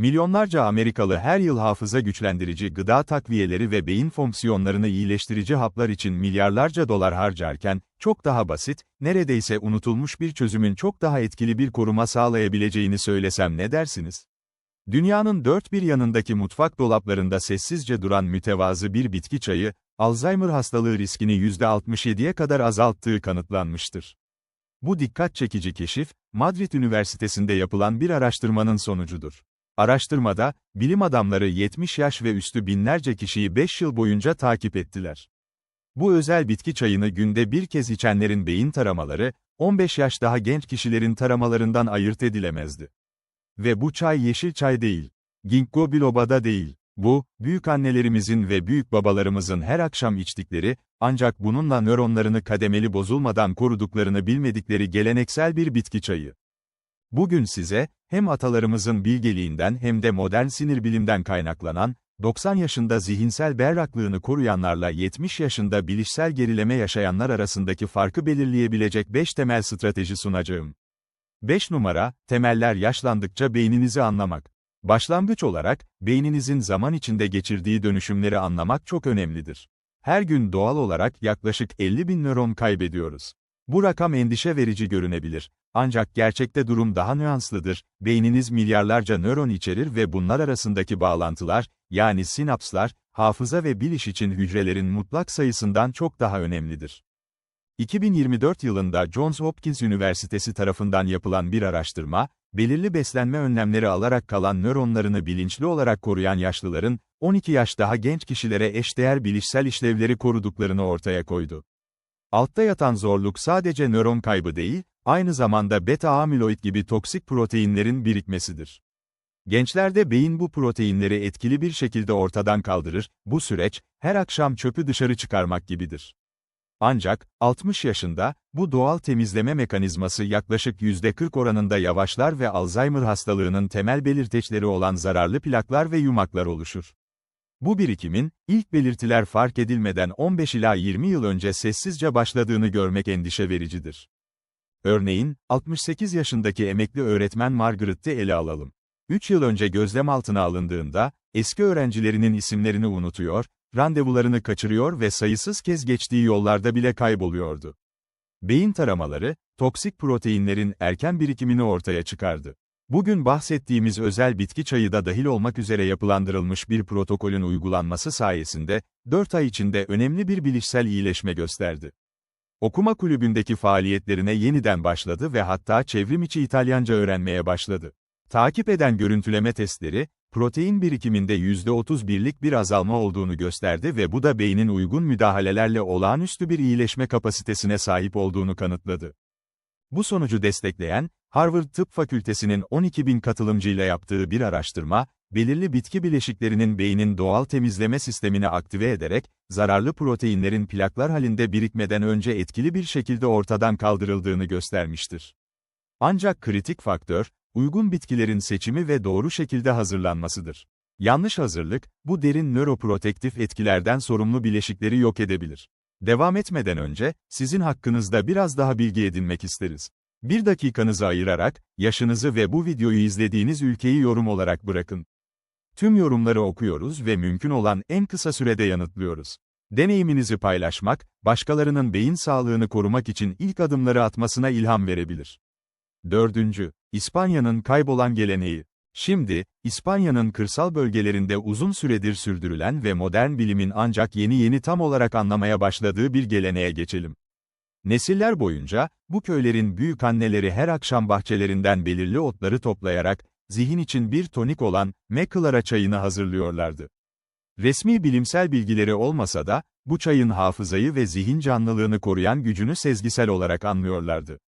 Milyonlarca Amerikalı her yıl hafıza güçlendirici gıda takviyeleri ve beyin fonksiyonlarını iyileştirici haplar için milyarlarca dolar harcarken, çok daha basit, neredeyse unutulmuş bir çözümün çok daha etkili bir koruma sağlayabileceğini söylesem ne dersiniz? Dünyanın dört bir yanındaki mutfak dolaplarında sessizce duran mütevazı bir bitki çayı, Alzheimer hastalığı riskini %67'ye kadar azalttığı kanıtlanmıştır. Bu dikkat çekici keşif, Madrid Üniversitesi'nde yapılan bir araştırmanın sonucudur. Araştırmada, bilim adamları 70 yaş ve üstü binlerce kişiyi 5 yıl boyunca takip ettiler. Bu özel bitki çayını günde bir kez içenlerin beyin taramaları, 15 yaş daha genç kişilerin taramalarından ayırt edilemezdi. Ve bu çay yeşil çay değil. Ginkgo biloba'da değil. Bu, büyük annelerimizin ve büyük babalarımızın her akşam içtikleri, ancak bununla nöronlarını kademeli bozulmadan koruduklarını bilmedikleri geleneksel bir bitki çayı. Bugün size, hem atalarımızın bilgeliğinden hem de modern sinir bilimden kaynaklanan, 90 yaşında zihinsel berraklığını koruyanlarla 70 yaşında bilişsel gerileme yaşayanlar arasındaki farkı belirleyebilecek 5 temel strateji sunacağım. 5 numara, temeller yaşlandıkça beyninizi anlamak. Başlangıç olarak, beyninizin zaman içinde geçirdiği dönüşümleri anlamak çok önemlidir. Her gün doğal olarak yaklaşık 50 bin nöron kaybediyoruz. Bu rakam endişe verici görünebilir. Ancak gerçekte durum daha nüanslıdır. Beyniniz milyarlarca nöron içerir ve bunlar arasındaki bağlantılar, yani sinapslar, hafıza ve biliş için hücrelerin mutlak sayısından çok daha önemlidir. 2024 yılında Johns Hopkins Üniversitesi tarafından yapılan bir araştırma, belirli beslenme önlemleri alarak kalan nöronlarını bilinçli olarak koruyan yaşlıların, 12 yaş daha genç kişilere eşdeğer bilişsel işlevleri koruduklarını ortaya koydu. Altta yatan zorluk sadece nöron kaybı değil, aynı zamanda beta-amiloid gibi toksik proteinlerin birikmesidir. Gençlerde beyin bu proteinleri etkili bir şekilde ortadan kaldırır, bu süreç, her akşam çöpü dışarı çıkarmak gibidir. Ancak, 60 yaşında, bu doğal temizleme mekanizması yaklaşık %40 oranında yavaşlar ve Alzheimer hastalığının temel belirteçleri olan zararlı plaklar ve yumaklar oluşur. Bu birikimin, ilk belirtiler fark edilmeden 15 ila 20 yıl önce sessizce başladığını görmek endişe vericidir. Örneğin, 68 yaşındaki emekli öğretmen Margaret'te ele alalım. 3 yıl önce gözlem altına alındığında, eski öğrencilerinin isimlerini unutuyor, randevularını kaçırıyor ve sayısız kez geçtiği yollarda bile kayboluyordu. Beyin taramaları, toksik proteinlerin erken birikimini ortaya çıkardı. Bugün bahsettiğimiz özel bitki çayı da dahil olmak üzere yapılandırılmış bir protokolün uygulanması sayesinde, 4 ay içinde önemli bir bilişsel iyileşme gösterdi. Okuma kulübündeki faaliyetlerine yeniden başladı ve hatta çevrim içi İtalyanca öğrenmeye başladı. Takip eden görüntüleme testleri, protein birikiminde %31'lik bir azalma olduğunu gösterdi ve bu da beynin uygun müdahalelerle olağanüstü bir iyileşme kapasitesine sahip olduğunu kanıtladı. Bu sonucu destekleyen, Harvard Tıp Fakültesi'nin 12 bin katılımcıyla yaptığı bir araştırma, belirli bitki bileşiklerinin beynin doğal temizleme sistemini aktive ederek, zararlı proteinlerin plaklar halinde birikmeden önce etkili bir şekilde ortadan kaldırıldığını göstermiştir. Ancak kritik faktör, uygun bitkilerin seçimi ve doğru şekilde hazırlanmasıdır. Yanlış hazırlık, bu derin nöroprotektif etkilerden sorumlu bileşikleri yok edebilir. Devam etmeden önce, sizin hakkınızda biraz daha bilgi edinmek isteriz. Bir dakikanızı ayırarak, yaşınızı ve bu videoyu izlediğiniz ülkeyi yorum olarak bırakın. Tüm yorumları okuyoruz ve mümkün olan en kısa sürede yanıtlıyoruz. Deneyiminizi paylaşmak, başkalarının beyin sağlığını korumak için ilk adımları atmasına ilham verebilir. 4. İspanya'nın kaybolan geleneği. Şimdi, İspanya'nın kırsal bölgelerinde uzun süredir sürdürülen ve modern bilimin ancak yeni yeni tam olarak anlamaya başladığı bir geleneğe geçelim. Nesiller boyunca, bu köylerin büyük anneleri her akşam bahçelerinden belirli otları toplayarak, zihin için bir tonik olan, Meklara çayını hazırlıyorlardı. Resmi bilimsel bilgileri olmasa da, bu çayın hafızayı ve zihin canlılığını koruyan gücünü sezgisel olarak anlıyorlardı.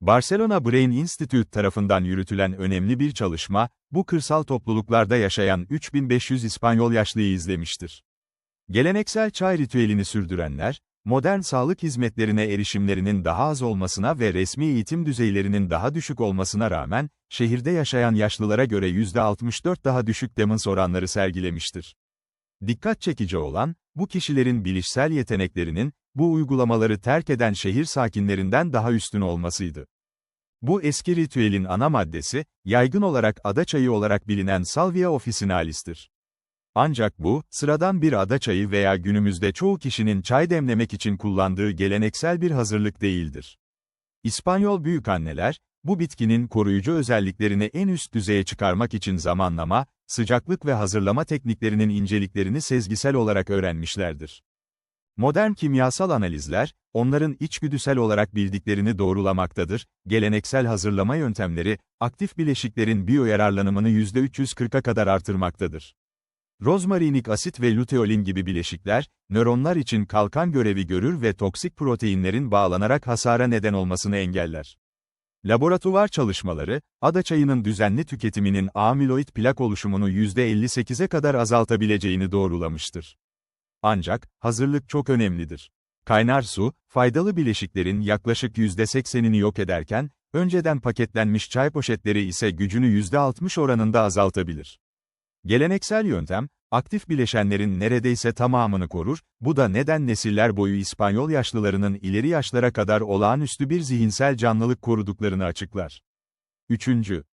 Barcelona Brain Institute tarafından yürütülen önemli bir çalışma, bu kırsal topluluklarda yaşayan 3500 İspanyol yaşlıyı izlemiştir. Geleneksel çay ritüelini sürdürenler, modern sağlık hizmetlerine erişimlerinin daha az olmasına ve resmi eğitim düzeylerinin daha düşük olmasına rağmen, şehirde yaşayan yaşlılara göre %64 daha düşük demans oranları sergilemiştir. Dikkat çekici olan, bu kişilerin bilişsel yeteneklerinin, bu uygulamaları terk eden şehir sakinlerinden daha üstün olmasıydı. Bu eski ritüelin ana maddesi, yaygın olarak ada çayı olarak bilinen Salvia officinalis'tir. Ancak bu, sıradan bir ada çayı veya günümüzde çoğu kişinin çay demlemek için kullandığı geleneksel bir hazırlık değildir. İspanyol büyükanneler, bu bitkinin koruyucu özelliklerini en üst düzeye çıkarmak için zamanlama, sıcaklık ve hazırlama tekniklerinin inceliklerini sezgisel olarak öğrenmişlerdir. Modern kimyasal analizler, onların içgüdüsel olarak bildiklerini doğrulamaktadır. Geleneksel hazırlama yöntemleri, aktif bileşiklerin biyoyararlanımını %340'a kadar artırmaktadır. Rozmarinik asit ve luteolin gibi bileşikler, nöronlar için kalkan görevi görür ve toksik proteinlerin bağlanarak hasara neden olmasını engeller. Laboratuvar çalışmaları, ada çayının düzenli tüketiminin amyloid plak oluşumunu %58'e kadar azaltabileceğini doğrulamıştır. Ancak, hazırlık çok önemlidir. Kaynar su, faydalı bileşiklerin yaklaşık %80'ini yok ederken, önceden paketlenmiş çay poşetleri ise gücünü %60 oranında azaltabilir. Geleneksel yöntem, aktif bileşenlerin neredeyse tamamını korur, bu da neden nesiller boyu İspanyol yaşlılarının ileri yaşlara kadar olağanüstü bir zihinsel canlılık koruduklarını açıklar. 3.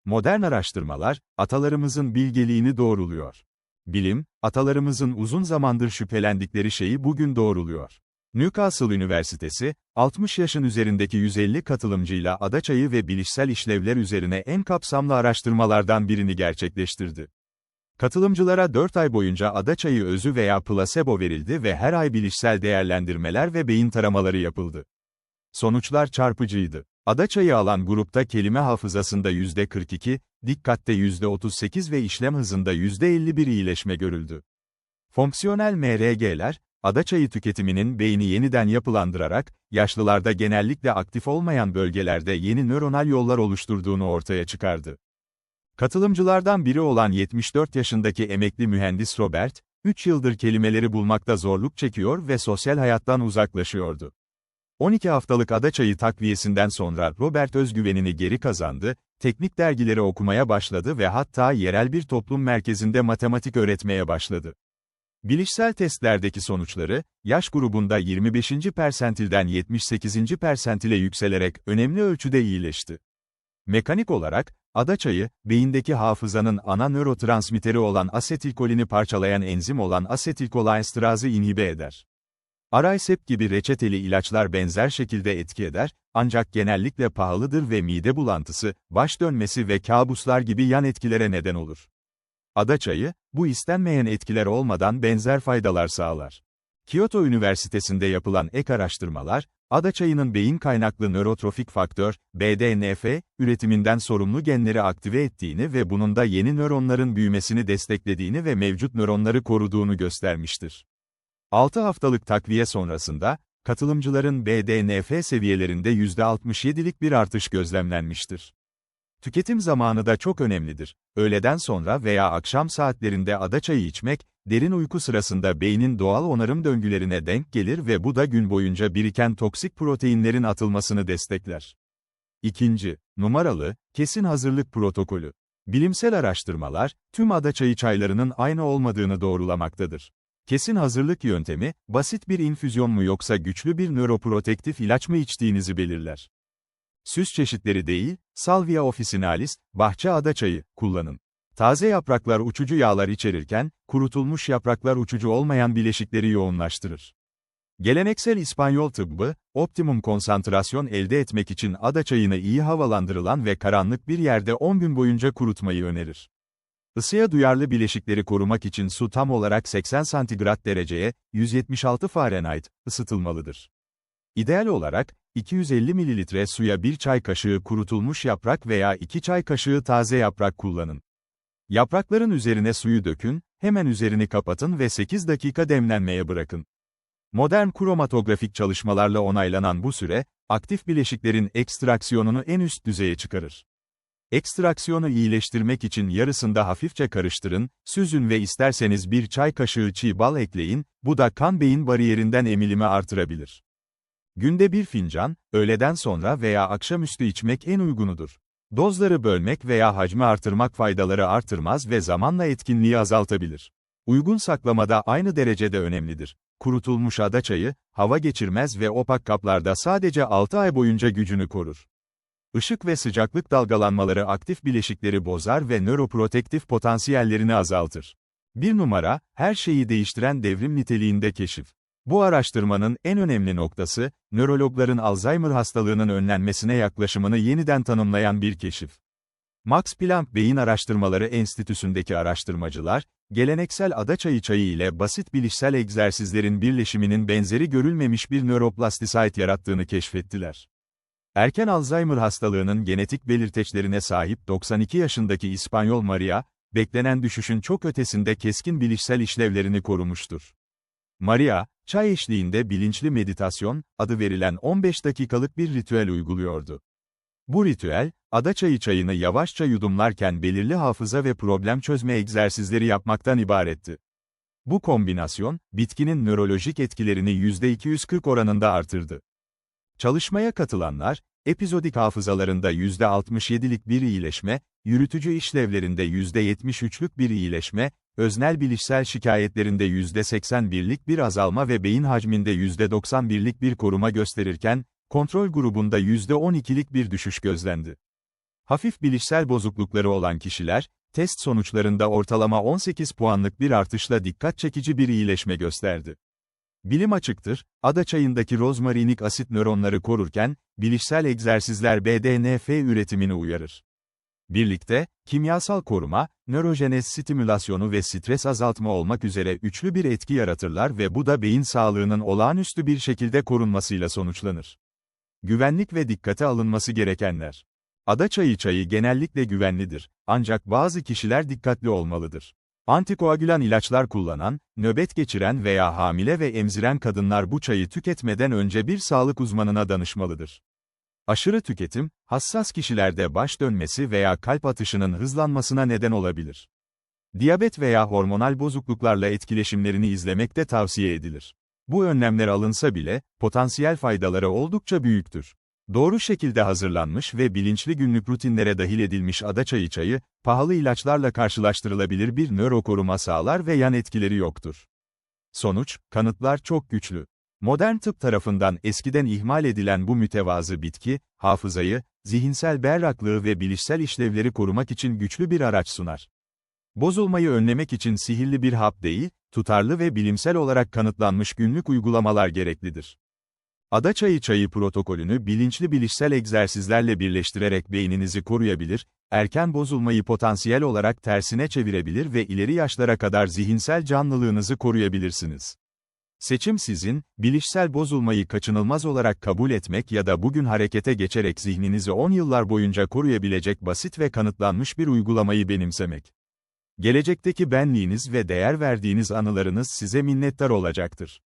Modern araştırmalar, atalarımızın bilgeliğini doğruluyor. Bilim, atalarımızın uzun zamandır şüphelendikleri şeyi bugün doğruluyor. Newcastle Üniversitesi, 60 yaşın üzerindeki 150 katılımcıyla adaçayı ve bilişsel işlevler üzerine en kapsamlı araştırmalardan birini gerçekleştirdi. Katılımcılara 4 ay boyunca adaçayı özü veya plasebo verildi ve her ay bilişsel değerlendirmeler ve beyin taramaları yapıldı. Sonuçlar çarpıcıydı. Adaçayı alan grupta kelime hafızasında %42, dikkatte %38 ve işlem hızında %51 iyileşme görüldü. Fonksiyonel MRG'ler, adaçayı tüketiminin beyni yeniden yapılandırarak, yaşlılarda genellikle aktif olmayan bölgelerde yeni nöronal yollar oluşturduğunu ortaya çıkardı. Katılımcılardan biri olan 74 yaşındaki emekli mühendis Robert, 3 yıldır kelimeleri bulmakta zorluk çekiyor ve sosyal hayattan uzaklaşıyordu. 12 haftalık adaçayı takviyesinden sonra Robert özgüvenini geri kazandı, teknik dergileri okumaya başladı ve hatta yerel bir toplum merkezinde matematik öğretmeye başladı. Bilişsel testlerdeki sonuçları, yaş grubunda 25. persentilden 78. persentile yükselerek önemli ölçüde iyileşti. Mekanik olarak, adaçayı, beyindeki hafızanın ana nörotransmiteri olan asetilkolini parçalayan enzim olan asetilkolaesterazı inhibe eder. Araysep gibi reçeteli ilaçlar benzer şekilde etki eder, ancak genellikle pahalıdır ve mide bulantısı, baş dönmesi ve kabuslar gibi yan etkilere neden olur. Adaçayı, bu istenmeyen etkiler olmadan benzer faydalar sağlar. Kyoto Üniversitesi'nde yapılan ek araştırmalar, adaçayının beyin kaynaklı nörotrofik faktör, BDNF, üretiminden sorumlu genleri aktive ettiğini ve bunun da yeni nöronların büyümesini desteklediğini ve mevcut nöronları koruduğunu göstermiştir. 6 haftalık takviye sonrasında, katılımcıların BDNF seviyelerinde %67'lik bir artış gözlemlenmiştir. Tüketim zamanı da çok önemlidir. Öğleden sonra veya akşam saatlerinde ada çayı içmek, derin uyku sırasında beynin doğal onarım döngülerine denk gelir ve bu da gün boyunca biriken toksik proteinlerin atılmasını destekler. İkinci, numaralı, kesin hazırlık protokolü. Bilimsel araştırmalar, tüm ada çayı çaylarının aynı olmadığını doğrulamaktadır. Kesin hazırlık yöntemi, basit bir infüzyon mu yoksa güçlü bir nöroprotektif ilaç mı içtiğinizi belirler. Süs çeşitleri değil, Salvia officinalis, bahçe adaçayı, kullanın. Taze yapraklar uçucu yağlar içerirken, kurutulmuş yapraklar uçucu olmayan bileşikleri yoğunlaştırır. Geleneksel İspanyol tıbbı, optimum konsantrasyon elde etmek için adaçayını iyi havalandırılan ve karanlık bir yerde 10 gün boyunca kurutmayı önerir. Isıya duyarlı bileşikleri korumak için su tam olarak 80 santigrat dereceye, 176 Fahrenheit, ısıtılmalıdır. İdeal olarak, 250 ml suya 1 çay kaşığı kurutulmuş yaprak veya 2 çay kaşığı taze yaprak kullanın. Yaprakların üzerine suyu dökün, hemen üzerini kapatın ve 8 dakika demlenmeye bırakın. Modern kromatografik çalışmalarla onaylanan bu süre, aktif bileşiklerin ekstraksiyonunu en üst düzeye çıkarır. Ekstraksiyonu iyileştirmek için yarısında hafifçe karıştırın, süzün ve isterseniz bir çay kaşığı çiğ bal ekleyin, bu da kan beyin bariyerinden emilimi artırabilir. Günde bir fincan, öğleden sonra veya akşamüstü içmek en uygunudur. Dozları bölmek veya hacmi artırmak faydaları artırmaz ve zamanla etkinliği azaltabilir. Uygun saklamada aynı derecede önemlidir. Kurutulmuş ada çayı, hava geçirmez ve opak kaplarda sadece 6 ay boyunca gücünü korur. Işık ve sıcaklık dalgalanmaları aktif bileşikleri bozar ve nöroprotektif potansiyellerini azaltır. Bir numara, her şeyi değiştiren devrim niteliğinde keşif. Bu araştırmanın en önemli noktası, nörologların Alzheimer hastalığının önlenmesine yaklaşımını yeniden tanımlayan bir keşif. Max Planck Beyin Araştırmaları Enstitüsü'ndeki araştırmacılar, geleneksel ada çayı çayı ile basit bilişsel egzersizlerin birleşiminin benzeri görülmemiş bir nöroplastisite yarattığını keşfettiler. Erken Alzheimer hastalığının genetik belirteçlerine sahip 92 yaşındaki İspanyol Maria, beklenen düşüşün çok ötesinde keskin bilişsel işlevlerini korumuştur. Maria, çay eşliğinde bilinçli meditasyon, adı verilen 15 dakikalık bir ritüel uyguluyordu. Bu ritüel, ada çayı çayını yavaşça yudumlarken belirli hafıza ve problem çözme egzersizleri yapmaktan ibaretti. Bu kombinasyon, bitkinin nörolojik etkilerini %240 oranında artırdı. Çalışmaya katılanlar, epizodik hafızalarında %67'lik bir iyileşme, yürütücü işlevlerinde %73'lük bir iyileşme, öznel bilişsel şikayetlerinde %81'lik bir azalma ve beyin hacminde %91'lik bir koruma gösterirken, kontrol grubunda %12'lik bir düşüş gözlendi. Hafif bilişsel bozuklukları olan kişiler, test sonuçlarında ortalama 18 puanlık bir artışla dikkat çekici bir iyileşme gösterdi. Bilim açıktır, ada çayındaki rozmarinik asit nöronları korurken, bilişsel egzersizler BDNF üretimini uyarır. Birlikte, kimyasal koruma, nörojenez stimülasyonu ve stres azaltma olmak üzere üçlü bir etki yaratırlar ve bu da beyin sağlığının olağanüstü bir şekilde korunmasıyla sonuçlanır. Güvenlik ve dikkate alınması gerekenler. Ada çayı çayı genellikle güvenlidir, ancak bazı kişiler dikkatli olmalıdır. Antikoagülan ilaçlar kullanan, nöbet geçiren veya hamile ve emziren kadınlar bu çayı tüketmeden önce bir sağlık uzmanına danışmalıdır. Aşırı tüketim, hassas kişilerde baş dönmesi veya kalp atışının hızlanmasına neden olabilir. Diyabet veya hormonal bozukluklarla etkileşimlerini izlemek de tavsiye edilir. Bu önlemler alınsa bile, potansiyel faydaları oldukça büyüktür. Doğru şekilde hazırlanmış ve bilinçli günlük rutinlere dahil edilmiş ada çayı çayı, pahalı ilaçlarla karşılaştırılabilir bir nöro koruma sağlar ve yan etkileri yoktur. Sonuç, kanıtlar çok güçlü. Modern tıp tarafından eskiden ihmal edilen bu mütevazı bitki, hafızayı, zihinsel berraklığı ve bilişsel işlevleri korumak için güçlü bir araç sunar. Bozulmayı önlemek için sihirli bir hap değil, tutarlı ve bilimsel olarak kanıtlanmış günlük uygulamalar gereklidir. Ada çayı çayı protokolünü bilinçli bilişsel egzersizlerle birleştirerek beyninizi koruyabilir, erken bozulmayı potansiyel olarak tersine çevirebilir ve ileri yaşlara kadar zihinsel canlılığınızı koruyabilirsiniz. Seçim sizin, bilişsel bozulmayı kaçınılmaz olarak kabul etmek ya da bugün harekete geçerek zihninizi 10 yıllar boyunca koruyabilecek basit ve kanıtlanmış bir uygulamayı benimsemek. Gelecekteki benliğiniz ve değer verdiğiniz anılarınız size minnettar olacaktır.